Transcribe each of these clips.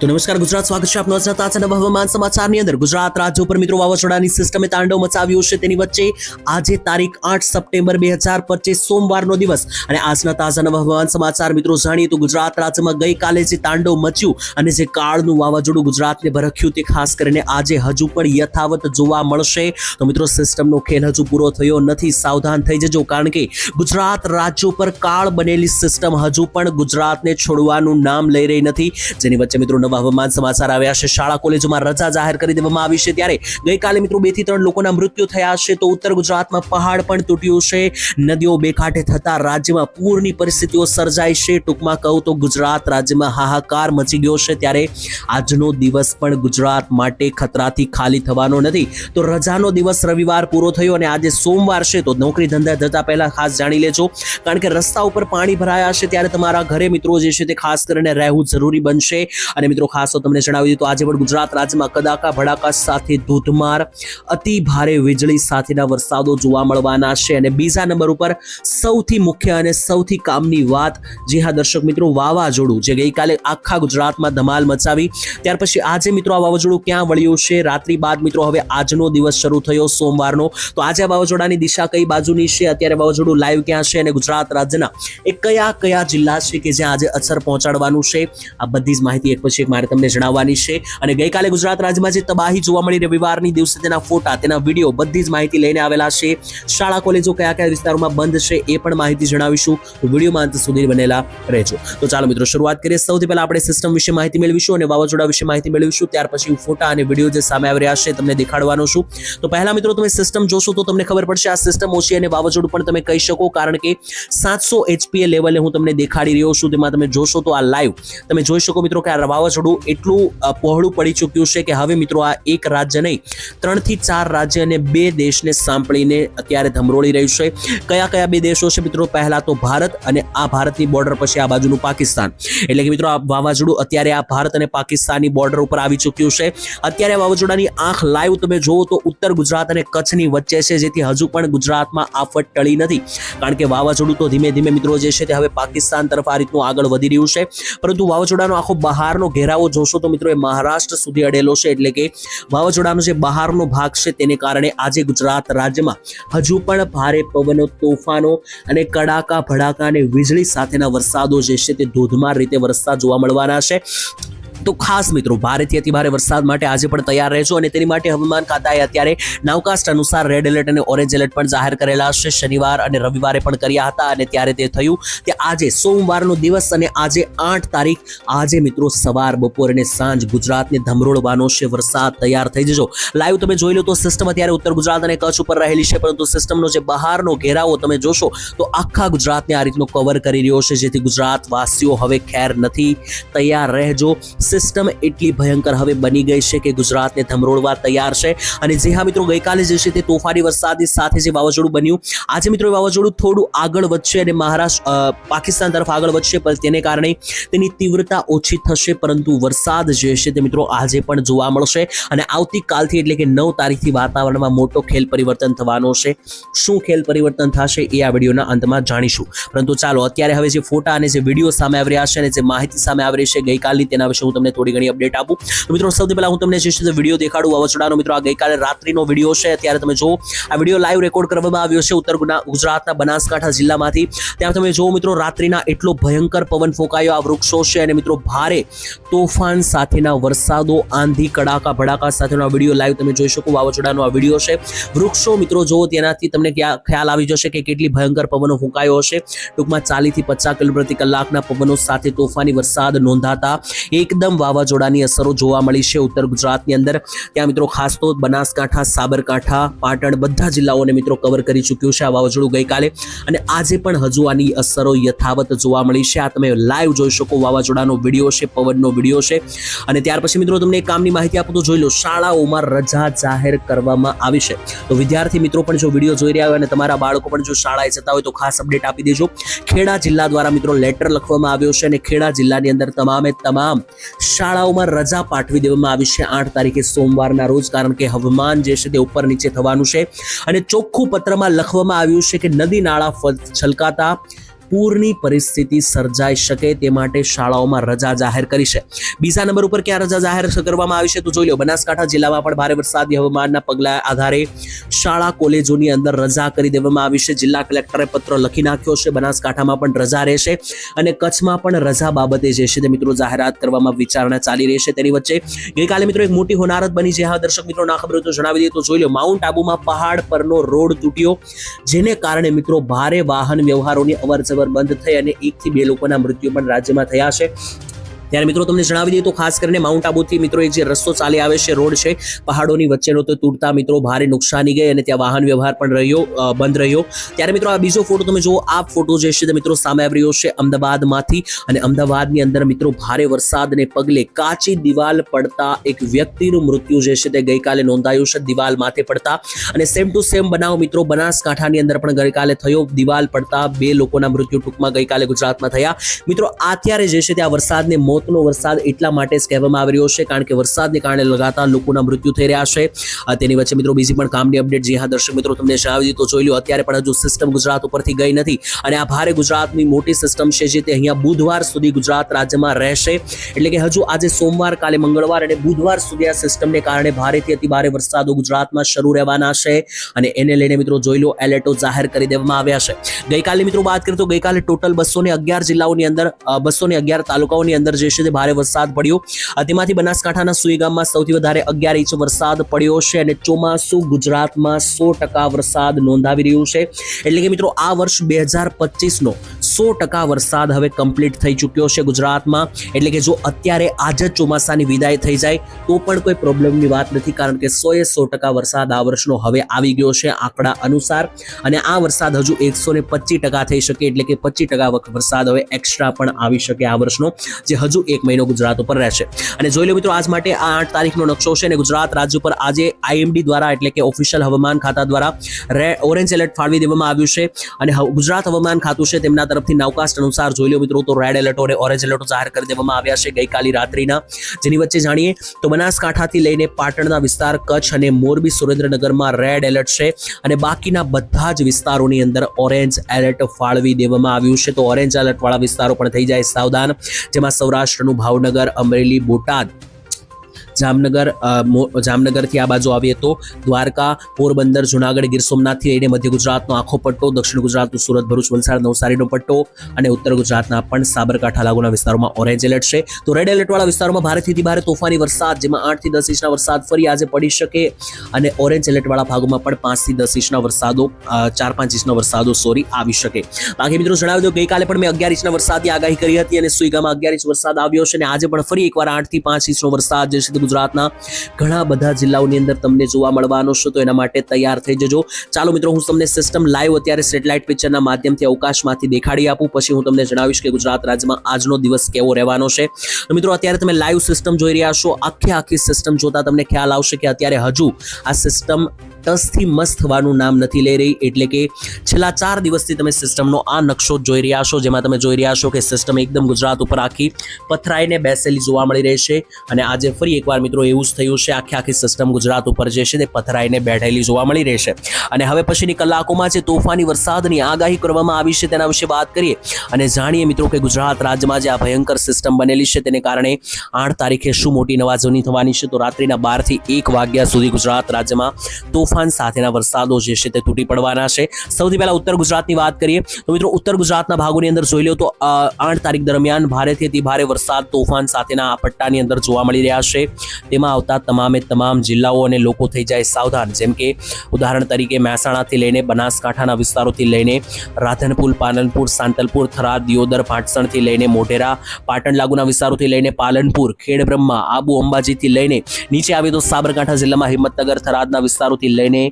તો નમસ્કાર, ગુજરાત સ્વાગત છે આપનું આજના તાજા હવામાન સમાચારની અંદર. ગુજરાત રાજ્ય ઉપર મિત્રો વાવાઝોડાની સિસ્ટમે તાંડવ મચાવ્યું છે. તેની વચ્ચે આજે તારીખ આઠ સપ્ટેમ્બર બે હજાર પચીસ, સોમવારનો દિવસ. અને આજના તાજા નવા હવામાન સમાચાર મિત્રો જાણીએ તો ગુજરાત રાજ્યમાં ગઈકાલે જે તાંડવ મચ્યું અને જે કાળનું વાવાઝોડું ગુજરાતને ભરખ્યું તે ખાસ કરીને આજે હજુ પણ યથાવત જોવા મળશે. તો મિત્રો સિસ્ટમનો ખેલ હજુ પૂરો થયો નથી, સાવધાન થઈ જજો. કારણ કે ગુજરાત રાજ્ય ઉપર કાળ બનેલી સિસ્ટમ હજુ પણ ગુજરાતને છોડવાનું નામ લઈ રહી નથી. જેની વચ્ચે મિત્રો નવા સમાચાર આવ્યા છે. શાળા કોલેજોમાં રજા જાહેર કરી દેવામાં આવી છે ત્યારે ગઈકાલે મિત્રો બેથી ત્રણ લોકોના મૃત્યુ થયા છે તો ઉત્તર ગુજરાતમાં પહાડ પણ તૂટ્યું છે. નદીઓ બે કાંઠે થતા રાજ્યમાં પૂરની પરિસ્થિતિઓ સર્જાઈ છે. ટૂંકમાં કહું તો ગુજરાત રાજ્યમાં હાહાકાર મચી ગયો છે ત્યારે આજનો દિવસ પણ ગુજરાત માટે ખતરાથી ખાલી થવાનો નથી. તો રજાનો દિવસ રવિવાર પૂરો થયો અને આજે સોમવાર છે તો નોકરી ધંધા જતા પહેલા ખાસ જાણી લેજો. કારણ કે રસ્તા ઉપર પાણી ભરાયા છે ત્યારે તમારા ઘરે મિત્રો જે છે તે ખાસ કરીને રહેવું જરૂરી બનશે અને ખાસ તો તમને જણાવી દીધું આજે પણ ગુજરાત રાજ્યમાં કદાકા ભડાકા સાથે ધોધમાર, અતિ ભારે વીજળી સાથેના વરસાદો જોવા મળવાના છે. અને બીજા નંબર ઉપર સૌથી મુખ્ય અને સૌથી કામની વાત જી હા દર્શક મિત્રો, વાવાઝોડું, જે ગઈકાલે આખા ગુજરાતમાં ધમાલ મચાવી. ત્યાર પછી આજે મિત્રો આ વાવાઝોડું ક્યાં વળ્યું છે? રાત્રિ બાદ મિત્રો હવે આજનો દિવસ શરૂ થયો સોમવારનો. તો આજે આ વાવાઝોડાની દિશા કઈ બાજુની છે? અત્યારે વાવાઝોડું લાઈવ ક્યાં છે? અને ગુજરાત રાજ્યના એ કયા કયા જિલ્લા છે કે જ્યાં આજે અસર પહોંચાડવાનું છે? આ બધી જ માહિતી એક પછી એક મારે તમને જણાવવાની છે. અને ગઈકાલે ગુજરાત રાજ્યમાં જે તબાહી જોવા મળી રવિવારની દિવસે તેના ફોટા, તેના વીડિયો બધી જ માહિતી લઈને આવેલા છે. શાળા, કોલેજો કયા કયા વિસ્તારોમાં બંધ છે એ પણ માહિતી જણાવીશું. વિડીયોમાં અંત સુધી બનેલા રહેજો. તો ચાલો મિત્રો, શરૂઆત કરીએ. સૌથી પહેલા આપણે સિસ્ટમ વિશે માહિતી મેળવીશું અને વાવાઝોડા વિશે માહિતી મેળવીશું. ત્યાર પછી ફોટા અને વીડિયો જે સામે આવી રહ્યા છે તમને દેખાડવાનો છું. તો પહેલા મિત્રો, તમે સિસ્ટમ જોશો તો તમને ખબર પડશે, આ સિસ્ટમ ઓછી અને વાવાઝોડું પણ તમે કહી શકો, કારણ કે સાતસો એચપીએ લેવલે હું તમને દેખાડી રહ્યો છું. તેમાં તમે જોશો તો આ લાઈવ તમે જોઈ શકો મિત્રો કે આ વાવાઝોડું એટલું પહોળું પડી ચૂક્યું છે કે હવે મિત્રો આ એક રાજ્ય નહીં, ત્રણથી ચાર રાજ્ય અને બે દેશને સાંપડીને અત્યારે ધમરોળી રહ્યું છે. કયા કયા બે દેશો છે મિત્રો? પહેલા તો ભારત અને આ ભારતની બોર્ડર પછી આ બાજુનું પાકિસ્તાન. એટલે કે મિત્રો આ વાવાઝોડું અત્યારે આ ભારત અને પાકિસ્તાનની બોર્ડર ઉપર આવી ચૂક્યું છે. અત્યારે વાવાઝોડાની આંખ લાઈવ તમે જુઓ તો ઉત્તર ગુજરાત અને કચ્છની વચ્ચે છે, જેથી હજુ પણ ગુજરાતમાં આફત ટળી નથી. કારણ કે વાવાઝોડું તો ધીમે ધીમે મિત્રો જે છે તે હવે પાકિસ્તાન તરફ આ રીતનું આગળ વધી રહ્યું છે. પરંતુ વાવાઝોડાનો આખો બહારનો ઘેરાવો જોશો તો મિત્રો એ મહારાષ્ટ્ર સુધી અડેલો છે. એટલે કે વાવાઝોડાનો જે બહારનો ભાગ છે તેને કારણે આજે ગુજરાત રાજ્યમાં હજુ પણ ભારે પવનો, તોફાનો અને કડાકા, ભડાકા અને વીજળી સાથેના વરસાદો જે છે તે ધોધમાર રીતે વરસતા જોવા મળવાના છે. તો ખાસ મિત્રો ભારેથી અતિ ભારે વરસાદ માટે આજે પણ તૈયાર રહેજો અને તેની માટે હવામાન ખાતાએ અત્યારે નાવકાસ્ટ અનુસાર રેડ એલર્ટ અને ઓરેન્જ એલર્ટ પણ જાહેર કરેલા છે. શનિવાર અને રવિવારે પણ કર્યા હતા અને ત્યારે તે થયું કે આજે સોમવારનો દિવસ અને આજે આઠ તારીખ, આજે મિત્રો સવાર, બપોર અને સાંજ ગુજરાતને ધમરોળવાનો છે. વરસાદ તૈયાર થઈ જજો. લાઈવ તમે જોઈ લો તો સિસ્ટમ અત્યારે ઉત્તર ગુજરાત અને કચ્છ ઉપર રહેલી છે, પરંતુ સિસ્ટમનો જે બહારનો ઘેરાવો તમે જોશો તો આખા ગુજરાતને આ રીતનો કવર કરી રહ્યો છે, જેથી ગુજરાત વાસીઓ હવે ખેર નથી. તૈયાર રહેજો. એટલી ભયંકર હવે બની ગઈ છે કે ગુજરાતને ધમરોળવા તૈયાર છે. અને જે હા મિત્રો, ગઈકાલે જે છે તે તોફાની વરસાદની સાથે જે વાવાઝોડું બન્યું, આજે મિત્રો વાવાઝોડું થોડું આગળ વધશે અને મહારાષ્ટ્ર પાકિસ્તાન તરફ આગળ વધશે, પણ તેને કારણે તેની તીવ્રતા ઓછી થશે, પરંતુ વરસાદ જે છે તે મિત્રો આજે પણ જોવા મળશે. અને આવતીકાલથી એટલે કે નવ તારીખથી વાતાવરણમાં મોટો ખેલ પરિવર્તન થવાનો છે. શું ખેલ પરિવર્તન થશે એ આ વિડીયોના અંતમાં જાણીશું. પરંતુ ચાલો, અત્યારે હવે જે ફોટા અને જે વીડિયો સામે આવી રહ્યા છે અને જે માહિતી સામે આવી રહી છે ગઈકાલની, તેના વિશે હું તમને થોડી ઘણી અપડેટ આપું. તો મિત્રો, સૌથી પહેલા હું તમને જે છે વીડિયો દેખાડું. વાવાઝોડાનો મિત્રો, આ ગઈકાલે રાત્રિનો વીડિયો છે. અત્યારે તમે જો આ વીડિયો લાઈવ રેકોર્ડ કરવામાં આવ્યો છે ઉત્તર ગુજરાતના બનાસકાંઠા જિલ્લામાંથી. ત્યાં તમે જુઓ મિત્રો, રાત્રિના એટલો ભયંકર પવન ફૂંકાયો આ વૃક્ષો છે અને મિત્રો, ભારે તોફાન સાથેના વરસાદો, આંધી, કડાકા, ભડાકા સાથેનો આ વીડિયો લાઈવ તમે જોઈ શકો. વાવાઝોડાનો આ વીડિયો છે. વૃક્ષો મિત્રો, જુઓ તેનાથી તમને ક્યાં, ખ્યાલ આવી જશે કે કેટલી ભયંકર પવનો ફૂંકાયો હશે. ટૂંકમાં ચાલીસથી પચાસ કિલો પ્રતિ કલાકના પવનો સાથે તોફાની વરસાદ નોંધાતા. એકદમ વાવાઝોડાની અસરો જોવા મળી છે ઉત્તર ગુજરાતની અંદર. ત્યાં મિત્રો ખાસ તો બનાસકાંઠા, સાબરકાંઠા, પાટણ બધા જિલ્લાઓને મિત્રો કવર કરી ચૂક્યું છે આ વાવાઝોડું ગઈકાલે. અને આજે પણ હજુ આની અસરો યથાવત જોવા મળી છે. આ તમે લાઈવ જોઈ શકો, વાવાઝોડાનો વીડિયો છે, પવનનો વીડિયો છે. અને ત્યાર પછી મિત્રો તમને એક કામની માહિતી આપું તો જોઈ લો, શાળાઓમાં રજા જાહેર કરવામાં આવી છે. તો વિદ્યાર્થી મિત્રો પણ જો વીડિયો જોઈ રહ્યા હોય અને તમારા બાળકો પણ જો શાળાએ જતા હોય તો ખાસ અપડેટ આપી દેજો. ખેડા જિલ્લા દ્વારા મિત્રો લેટર લખવામાં આવ્યો છે અને ખેડા જિલ્લાની અંદર તમામે તમામ શાળાઓમાં રજા પાઠવી દેવામાં આવી છે. આઠ તારીખે સોમવારના રોજ, કારણ કે હવામાન જે છે તે ઉપર નીચે થવાનું છે. અને ચોખ્ખું પત્રમાં લખવામાં આવ્યું છે કે નદી નાળા છલકાતા પૂરની પરિસ્થિતિ સર્જાઈ શકે તે માટે શાળાઓમાં રજા જાહેર કરી છે. બીજા નંબર ઉપર ક્યાં રજા જાહેર કરવામાં આવી છે તો જોઈ લો, બનાસકાંઠા જિલ્લામાં પણ ભારે વરસાદી હવામાનના પગલા આધારે શાળા કોલેજોની અંદર રજા કરી દેવામાં આવી છે. જિલ્લા કલેક્ટરે પત્ર લખી નાખ્યો છે, બનાસકાંઠામાં પણ રજા રહેશે અને કચ્છમાં પણ રજા બાબતે જે છે તે મિત્રો જાહેરાત કરવામાં વિચારણા ચાલી રહી છે તેની વચ્ચે. ગઈકાલે મિત્રો એક મોટી હોનારત બની છે. હા, દર્શક મિત્રો ના ખબર તો જણાવી દઈએ તો જોઈ લો, માઉન્ટ આબુમાં પહાડ પરનો રોડ તૂટ્યો, જેને કારણે મિત્રો ભારે વાહન વ્યવહારોની અવર જવર બંધ થઈ અને એકથી બે લોકોના મૃત્યુ પણ રાજ્યમાં થયા છે. ત્યારે મિત્રો તમને જણાવી દઈએ તો ખાસ કરીને માઉન્ટ આબુથી મિત્રો એક જે રસ્તો ચાલી આવે છે, રોડ છે, પહાડોની વચ્ચેનો તો તૂટતા મિત્રો ભારે નુકસાની ગઈ અને ત્યાં વાહન વ્યવહાર પણ રહ્યો બંધ રહ્યો. ત્યારે મિત્રો આ બીજો ફોટો તમે જુઓ, આ ફોટો જે છે તે મિત્રો સામે આવી રહ્યો છે અમદાવાદમાંથી અને અમદાવાદની અંદર મિત્રો ભારે વરસાદને પગલે કાચી દિવાલ પડતા એક વ્યક્તિનું મૃત્યુ જે છે તે ગઈકાલે નોંધાયું છે, દિવાલ માથે પડતા. અને સેમ ટુ સેમ બનાવ મિત્રો બનાસકાંઠાની અંદર પણ ગઈકાલે થયો, દિવાલ પડતા બે લોકોના મૃત્યુ ટૂંકમાં ગઈકાલે ગુજરાતમાં થયા. મિત્રો અત્યારે જે છે તે આ વરસાદને મોતનો વરસાદ એટલા માટે જ કહેવામાં આવી રહ્યો છે, કારણ કે વરસાદને કારણે લગાતાર લોકોના મૃત્યુ થઈ રહ્યા છે. તેની વચ્ચે મિત્રો બીજી પણ કામની અપડેટ જે હા, દર્શક મિત્રો તમને જણાવી દીધું જોઈ લો અત્યારે પણ હજુ સિસ્ટમ ગુજરાત ઉપરથી ગઈ નથી. અને આ ભારે ગુજરાતની મોટી સિસ્ટમ છે, જે તે અહીંયા બુધવાર સુધી ગુજરાત રાજ્યમાં રહેશે. એટલે કે હજુ આજે સોમવાર, કાલે મંગળવાર અને બુધવાર સુધી આ સિસ્ટમને કારણે ભારેથી અતિ ભારે વરસાદો ગુજરાતમાં શરૂ રહેવાના છે. અને એને લઈને મિત્રો જોઈ લો એલર્ટો જાહેર કરી દેવામાં આવ્યા છે. ગઈકાલે મિત્રો વાત કરીએ તો ગઈકાલે ટોટલ બસો ને અગિયાર જિલ્લાઓની અંદર બસો ને અગિયાર તાલુકાઓની અંદર જે તે ભારે વરસાદ પડ્યો. તેમાંથી બનાસકાંઠાના સુઈ સૌથી વધારે અગિયાર ઇંચ વરસાદ પડ્યો છે અને ચોમાસું ગુજરાતમાં સો ટકા વરસાદ નોંધાવી રહ્યું છે. એટલે કે મિત્રો, આ વર્ષ બે હજાર પચીસનો સો ટકા વરસાદ હવે કમ્પ્લીટ થઈ ચૂક્યો છે ગુજરાતમાં. એટલે કે જો અત્યારે આજ જ ચોમાસાની વિદાય થઈ જાય, તો પણ કોઈ પ્રોબ્લેમની વાત નથી, કારણ કે સો એ સો ટકા વરસાદ આ વર્ષનો હવે આવી ગયો છે આંકડા અનુસાર. અને આ વરસાદ હજુ એકસો ને ટકા થઈ શકે, એટલે કે પચીસ ટકા વરસાદ હવે એક્સ્ટ્રા પણ આવી શકે આ વર્ષનો. જે હજુ એક મહિનો ગુજરાત ઉપર રહેશે. અને જોઈ લો મિત્રો, આજ માટે આ આઠ તારીખનો નકશો છે અને ગુજરાત રાજ્ય ઉપર આજે આઈએમડી દ્વારા એટલે કે ઓફિશિયલ હવામાન ખાતા દ્વારા ઓરેન્જ એલર્ટ ફાળવી દેવામાં આવ્યું છે. અને ગુજરાત હવામાન ખાતું છે તેમના તરફથી નાવકાસ્ટ અનુસાર જોઈ લો મિત્રો, તો રેડ એલર્ટો અને ઓરેન્જ એલર્ટો જાહેર કરી દેવામાં આવ્યા છે ગઈકાલી રાત્રિના. જેની વચ્ચે જાણીએ તો બનાસકાંઠાથી લઈને પાટણના વિસ્તાર, કચ્છ અને મોરબી સુરેન્દ્રનગરમાં રેડ એલર્ટ છે. અને બાકીના બધા જ વિસ્તારોની અંદર ઓરેન્જ એલર્ટ ફાળવી દેવામાં આવ્યું છે. તો ઓરેન્જ એલર્ટ વાળા વિસ્તારો પણ થઈ જાય સાવધાન. જેમાં સૌરાષ્ટ્રનું ભાવનગર અમરેલી બોટાદ જામનગર જામનગરથી આ બાજુ આવીએ તો દ્વારકા, પોરબંદર, જુનાગઢ, ગીર સોમનાથથી લઈને મધ્ય ગુજરાતનો આખો પટ્ટો, દક્ષિણ ગુજરાતનું સુરત, ભરૂચ, વલસાડ, નવસારીનો પટ્ટો અને ઉત્તર ગુજરાતના પણ સાબરકાંઠા લાગુના વિસ્તારોમાં ઓરેન્જ એલર્ટ છે. તો રેડ એલર્ટ વાળા વિસ્તારોમાં ભારેથી ભારે તોફાની વરસાદ, જેમાં આઠથી દસ ઇંચના વરસાદ ફરી આજે પડી શકે અને ઓરેન્જ એલર્ટ વાળા ભાગોમાં પણ પાંચથી દસ ઇંચના વરસાદો ચાર પાંચ ઇંચના વરસાદો સોરી આવી શકે. બાકી મિત્રો જણાવી દો ગઈકાલે પણ મેં અગિયાર ઇંચના વરસાદની આગાહી કરી હતી અને સુઈગામાં અગિયાર ઇંચ વરસાદ આવ્યો છે અને આજે પણ ફરી એકવાર આઠથી પાંચ ઇંચનો વરસાદ જે છે ગુજરાતના ઘણા બધા જિલ્લાઓની અંદર તમને જોવા મળવાનો છે, તો એના માટે તૈયાર થઈ જજો. ચાલો મિત્રો, હું તમને સિસ્ટમ લાઈવ અત્યારે સેટેલાઇટ પિક્ચરના માધ્યમથી અવકાશમાંથી દેખાડી આપું, પછી હું તમને જણાવીશ કે ગુજરાત રાજ્યમાં આજનો દિવસ કેવો રહેવાનો છે. મિત્રો, અત્યારે તમે લાઈવ સિસ્ટમ જોઈ રહ્યા છો, આખી આખી સિસ્ટમ જોતા તમને ખ્યાલ આવશે કે અત્યારે હજુ આ સિસ્ટમ ટસથી મસ્ત થવાનું નામ નથી લઈ રહી, એટલે કે છેલ્લા ચાર દિવસથી તમે સિસ્ટમનો આ નકશો જોઈ રહ્યા છો, જેમાં તમે જોઈ રહ્યા છો કે સિસ્ટમ એકદમ ગુજરાત ઉપર આખી પથરાઈને બેસેલી જોવા મળી રહી છે. અને આજે ફરી એકવાર મિત્રો, એવું જ થયું છે. આખી આખી સિસ્ટમ ગુજરાત ઉપર જે છે તે પથરાઈને બેઠેલી જોવા મળી રહી છે. અને હવે પછીની કલાકોમાં જે તોફાની વરસાદની આગાહી કરવામાં આવી છે તેના વિશે વાત કરીએ. અને જાણીએ મિત્રો કે ગુજરાત રાજ્યમાં જે આ ભયંકર સિસ્ટમ બનેલી છે તેને કારણે આઠ તારીખે શું મોટી નવાજોની થવાની છે તો રાત્રિના બારથી એક વાગ્યા સુધી ગુજરાત રાજ્યમાં તોફાન સાથેના વરસાદો જે છે તે તૂટી પડવાના છે. સૌથી પહેલાં ઉત્તર ગુજરાતની વાત કરીએ. તો મિત્રો, ઉત્તર ગુજરાતના ભાગોની અંદર જોઈ લો તો આઠ તારીખ દરમિયાન ભારેથી અતિ ભારે વરસાદ, તોફાન સાથેના આ પટ્ટાની અંદર જોવા મળી રહ્યા છે. તેમાં આવતા તમામે તમામ જિલ્લાઓ અને લોકો થઈ જાય સાવધાન. જેમ કે ઉદાહરણ તરીકે મહેસાણાથી લઈને બનાસકાંઠાના વિસ્તારોથી લઈને રાધનપુર, પાલનપુર, સાંતલપુર, થરાદ, દિયોદર ભાટસણથી લઈને મોઢેરા પાટણ લાગુના વિસ્તારોથી લઈને પાલનપુર, ખેડબ્રહ્મા, આબુ, અંબાજીથી લઈને નીચે આવે તો સાબરકાંઠા જિલ્લામાં હિંમતનગર, થરાદના વિસ્તારોથી લઈને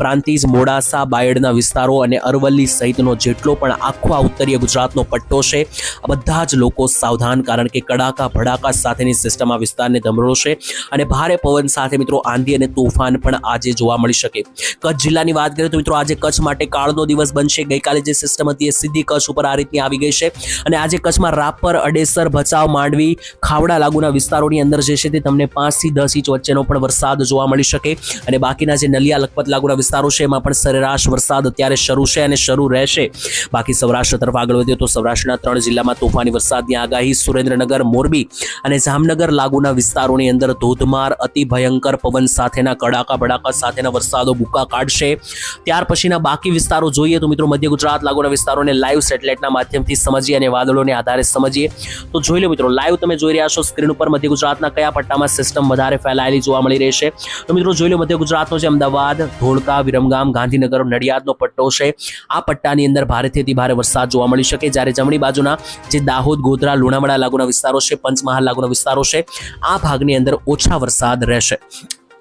પ્રાંતિજ, મોડાસા, બાયડના વિસ્તારો અને અરવલ્લી સહિતનો જેટલો પણ આખો આ ઉત્તરીય ગુજરાતનો પટ્ટો છે, આ બધા જ લોકો સાવધાન. કારણ કે કડાકા, ભડાકા સાથેની સિસ્ટમ આ વિસ્તારને ધમરોળશે અને ભારે પવન સાથે મિત્રો આંધી અને તોફાન પણ આજે જોવા મળી શકે. કચ્છ જિલ્લાની વાત કરીએ તો મિત્રો આજે કચ્છ માટે કાળનો દિવસ બનશે. ગઈકાલે જે સિસ્ટમ હતી એ સીધી કચ્છ ઉપર આ રીતની આવી ગઈ છે. અને આજે કચ્છમાં રાપર અડેસર ભચાઉ માંડવી ખાવડા લાગુના વિસ્તારોની અંદર જે છે તે તમને પાંચથી દસ ઇંચ વચ્ચેનો પણ વરસાદ જોવા મળી શકે. અને બાકીના જે નલિયા લખપત લાગુના વિસ્તારો છે એમાં પણ સરેરાશ વરસાદ અત્યારે શરૂ છે અને શરૂ રહેશે. બાકી સૌરાષ્ટ્ર તરફ આગળ વધીએ તો સૌરાષ્ટ્રના ત્રણ જિલ્લામાં તોફાની વરસાદની આગાહી સુરેન્દ્રનગર, મોરબી અને જામનગર લાગુના વિસ્તારોની અંદર ધોધમાર, અતિ ભયંકર પવન સાથેના કડાકા બડાકા સાથેના વરસાદો બુકા કાઢશે. ત્યાર પછીના બાકી વિસ્તારો જોઈએ તો મિત્રો મધ્ય ગુજરાત લાગુના વિસ્તારોને લાઈવ સેટેલાઇટના માધ્યમથી સમજીએ અને વાદળોને આધારે સમજીએ. તો જોઈ લો મિત્રો લાઈવ તમે જોઈ રહ્યા છો સ્ક્રીન ઉપર મધ્ય ગુજરાતના કયા પટ્ટામાં સિસ્ટમ વધારે ફેલાયેલી જોવા મળી રહેશે તો મિત્રો જોઈ લો મધ્ય ગુજરાતનો જે અમદાવાદ, ધોળકા, વિરમગામ, ગાંધીનગર, નડિયાદનો પટ્ટો છે. આ પટ્ટાની અંદર ભારેથી અતિ ભારે વરસાદ જોવા મળી શકે. જ્યારે જમણી બાજુના જે દાહોદ, ગોધરા, લુણાવાડા લાગુના વિસ્તારો છે, પંચમહાલ લાગુના વિસ્તારો છે, આ ભાગની અંદર ઓછા વરસાદ રહેશે.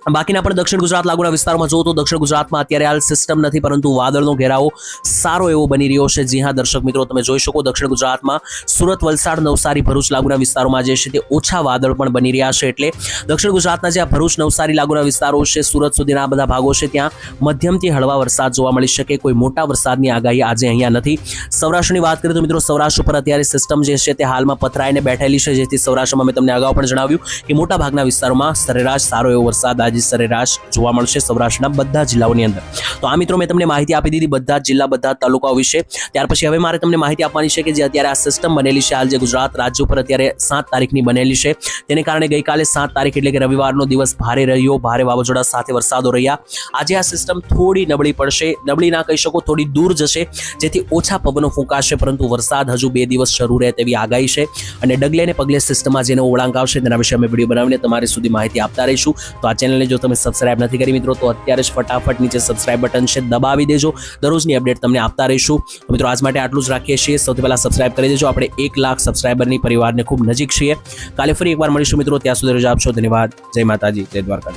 બાકીના પણ દક્ષિણ ગુજરાત લાગુના વિસ્તારમાં જોવો તો દક્ષિણ ગુજરાતમાં અત્યારે હાલ સિસ્ટમ નથી, પરંતુ વાદળનો ઘેરાવો સારો એવો બની રહ્યો છે. જી હા, દર્શક મિત્રો, તમે જોઈ શકો દક્ષિણ ગુજરાતમાં સુરત, વલસાડ, નવસારી, ભરૂચ લાગુના વિસ્તારોમાં જે છે તે ઓછા વાદળ પણ બની રહ્યા છે. એટલે દક્ષિણ ગુજરાતના જે આ ભરૂચ, નવસારી લાગુના વિસ્તારો છે, સુરત સુધીના આ બધા ભાગો છે, ત્યાં મધ્યમથી હળવા વરસાદ જોવા મળી શકે. કોઈ મોટા વરસાદની આગાહી આજે અહીંયા નથી. સૌરાષ્ટ્રની વાત કરીએ તો મિત્રો, સૌરાષ્ટ્ર ઉપર અત્યારે સિસ્ટમ જે છે તે હાલમાં પથરાઈને બેઠેલી છે. જેથી સૌરાષ્ટ્રમાં મેં તમને અગાઉ પણ જણાવ્યું કે મોટા ભાગના વિસ્તારોમાં સરેરાશ સારો એવો વરસાદ આજે સરેરાશ જોવા મળશે સૌરાષ્ટ્રના બધા જિલ્લાઓની અંદર. તો આ મિત્રો મેં તમને માહિતી આપી દીધી બધા જિલ્લા, બધા તાલુકાઓ વિશે. ત્યાર પછી હવે મારે તમને માહિતી આપવાની છે કે જે અત્યારે આ સિસ્ટમ બનેલી છે, હાલ જે ગુજરાત રાજ્ય ઉપર અત્યારે સાત તારીખની બનેલી છે. તેને કારણે ગઈકાલે સાત તારીખ એટલે કે રવિવારનો દિવસ ભારે રહ્યો, ભારે વાવાઝોડા સાથે વરસાદો રહ્યા. આજે આ સિસ્ટમ થોડી નબળી પડશે. નબળી ના કહી શકો, થોડી દૂર જશે, જેથી ઓછા પવનો ફૂંકાશે, પરંતુ વરસાદ હજુ બે દિવસ શરૂ રહે તેવી આગાહી છે. અને ડગલે ને પગલે સિસ્ટમમાં જેનો ઓળાંક આવશે તેના વિશે અમે વીડિયો બનાવીને તમારી સુધી માહિતી આપતા રહીશું. તો આ ચેનલને જો તમે સબસ્ક્રાઇબ નથી કરી મિત્રો, તો અત્યારે જ ફટાફટ નીચે સબસ્ક્રાઇબ બટન છે, દબાવી દેજો. દરરોજની અપડેટ તમને આપતા રહીશું. મિત્રો, આજ માટે આટલું જ રાખીએ છીએ. સૌથી પહેલા સબસ્ક્રાઇબ કરી દેજો. આપણે એક લાખ સબસ્ક્રાઇબરની પરિવારને ખૂબ નજીક છીએ. કાલે ફરી એકવાર મળીશું મિત્રો. ત્યાં સુધી રજા આપશો. ધન્યવાદ. જય માતાજી. જય દ્વારકા